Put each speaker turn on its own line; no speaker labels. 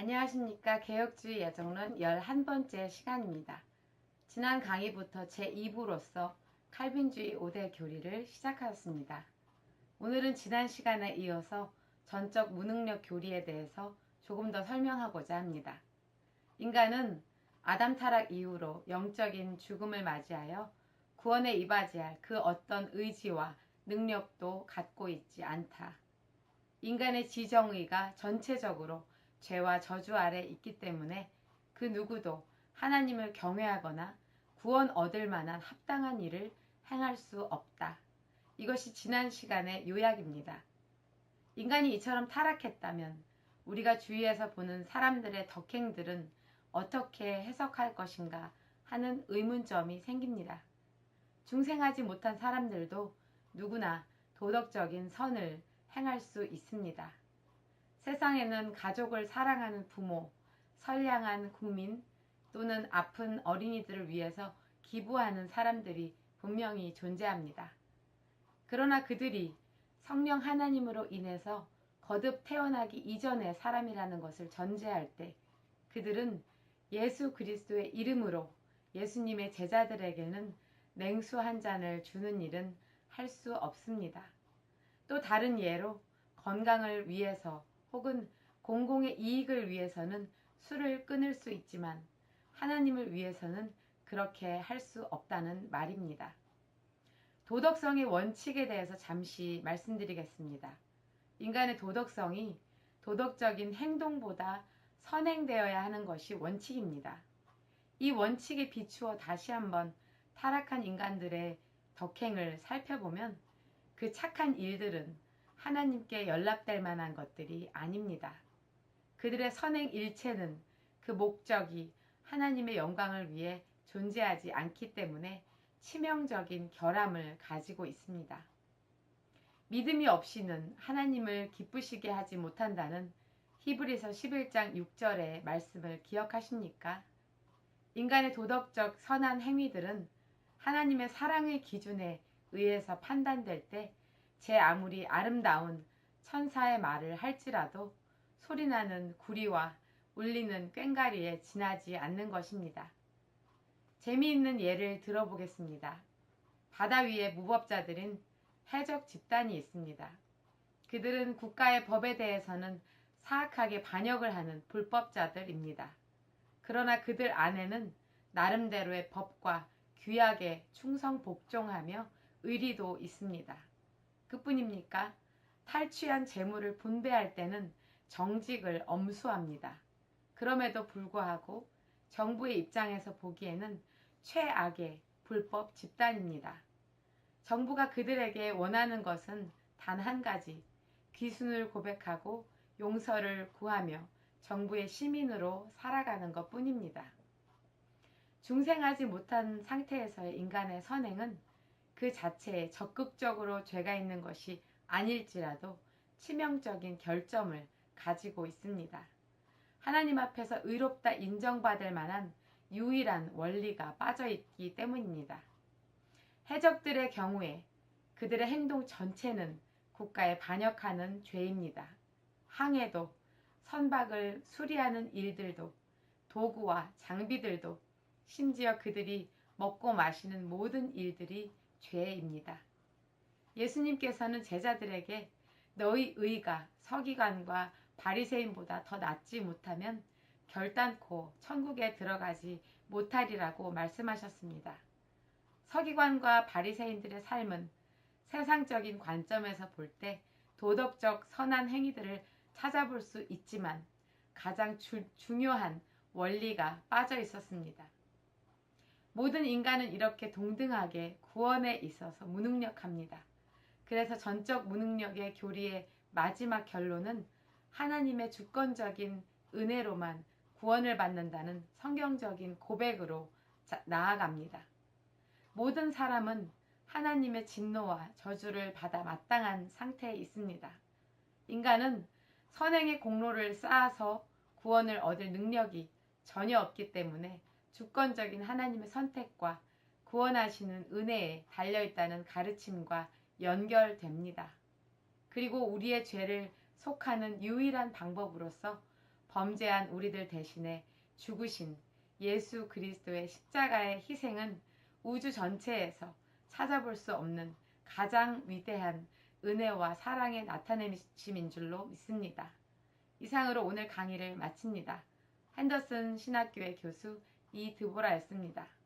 안녕하십니까. 개혁주의 여정론 11번째 시간입니다. 지난 강의부터 제2부로서 칼빈주의 5대 교리를 시작하였습니다. 오늘은 지난 시간에 이어서 전적 무능력 교리에 대해서 조금 더 설명하고자 합니다. 인간은 아담 타락 이후로 영적인 죽음을 맞이하여 구원에 이바지할 그 어떤 의지와 능력도 갖고 있지 않다. 인간의 지정의가 전체적으로 죄와 저주 아래 있기 때문에 그 누구도 하나님을 경외하거나 구원 얻을 만한 합당한 일을 행할 수 없다. 이것이 지난 시간의 요약입니다. 인간이 이처럼 타락했다면 우리가 주위에서 보는 사람들의 덕행들은 어떻게 해석할 것인가 하는 의문점이 생깁니다. 중생하지 못한 사람들도 누구나 도덕적인 선을 행할 수 있습니다. 세상에는 가족을 사랑하는 부모, 선량한 국민 또는 아픈 어린이들을 위해서 기부하는 사람들이 분명히 존재합니다. 그러나 그들이 성령 하나님으로 인해서 거듭 태어나기 이전의 사람이라는 것을 전제할 때 그들은 예수 그리스도의 이름으로 예수님의 제자들에게는 냉수 한 잔을 주는 일은 할 수 없습니다. 또 다른 예로 건강을 위해서 혹은 공공의 이익을 위해서는 술을 끊을 수 있지만 하나님을 위해서는 그렇게 할 수 없다는 말입니다. 도덕성의 원칙에 대해서 잠시 말씀드리겠습니다. 인간의 도덕성이 도덕적인 행동보다 선행되어야 하는 것이 원칙입니다. 이 원칙에 비추어 다시 한번 타락한 인간들의 덕행을 살펴보면 그 착한 일들은 하나님께 연락될 만한 것들이 아닙니다. 그들의 선행 일체는 그 목적이 하나님의 영광을 위해 존재하지 않기 때문에 치명적인 결함을 가지고 있습니다. 믿음이 없이는 하나님을 기쁘시게 하지 못한다는 히브리서 11장 6절의 말씀을 기억하십니까? 인간의 도덕적 선한 행위들은 하나님의 사랑의 기준에 의해서 판단될 때 제 아무리 아름다운 천사의 말을 할지라도 소리나는 구리와 울리는 꽹가리에 지나지 않는 것입니다. 재미있는 예를 들어보겠습니다. 바다 위에 무법자들인 해적 집단이 있습니다. 그들은 국가의 법에 대해서는 사악하게 반역을 하는 불법자들입니다. 그러나 그들 안에는 나름대로의 법과 규약에 충성 복종하며 의리도 있습니다. 그뿐입니까? 탈취한 재물을 분배할 때는 정직을 엄수합니다. 그럼에도 불구하고 정부의 입장에서 보기에는 최악의 불법 집단입니다. 정부가 그들에게 원하는 것은 단 한 가지, 귀순을 고백하고 용서를 구하며 정부의 시민으로 살아가는 것 뿐입니다. 중생하지 못한 상태에서의 인간의 선행은 그 자체에 적극적으로 죄가 있는 것이 아닐지라도 치명적인 결점을 가지고 있습니다. 하나님 앞에서 의롭다 인정받을 만한 유일한 원리가 빠져 있기 때문입니다. 해적들의 경우에 그들의 행동 전체는 국가에 반역하는 죄입니다. 항해도 선박을 수리하는 일들도 도구와 장비들도 심지어 그들이 먹고 마시는 모든 일들이 죄입니다. 예수님께서는 제자들에게 너희 의가 서기관과 바리새인보다 더 낫지 못하면 결단코 천국에 들어가지 못하리라고 말씀하셨습니다. 서기관과 바리새인들의 삶은 세상적인 관점에서 볼 때 도덕적 선한 행위들을 찾아볼 수 있지만 가장 주, 중요한 원리가 빠져 있었습니다. 모든 인간은 이렇게 동등하게 구원에 있어서 무능력합니다. 그래서 전적 무능력의 교리의 마지막 결론은 하나님의 주권적인 은혜로만 구원을 받는다는 성경적인 고백으로 나아갑니다. 모든 사람은 하나님의 진노와 저주를 받아 마땅한 상태에 있습니다. 인간은 선행의 공로를 쌓아서 구원을 얻을 능력이 전혀 없기 때문에 주권적인 하나님의 선택과 구원하시는 은혜에 달려있다는 가르침과 연결됩니다. 그리고 우리의 죄를 속하는 유일한 방법으로서 범죄한 우리들 대신에 죽으신 예수 그리스도의 십자가의 희생은 우주 전체에서 찾아볼 수 없는 가장 위대한 은혜와 사랑의 나타내심인 줄로 믿습니다. 이상으로 오늘 강의를 마칩니다. 핸더슨 신학교의 교수 이 드보라였습니다.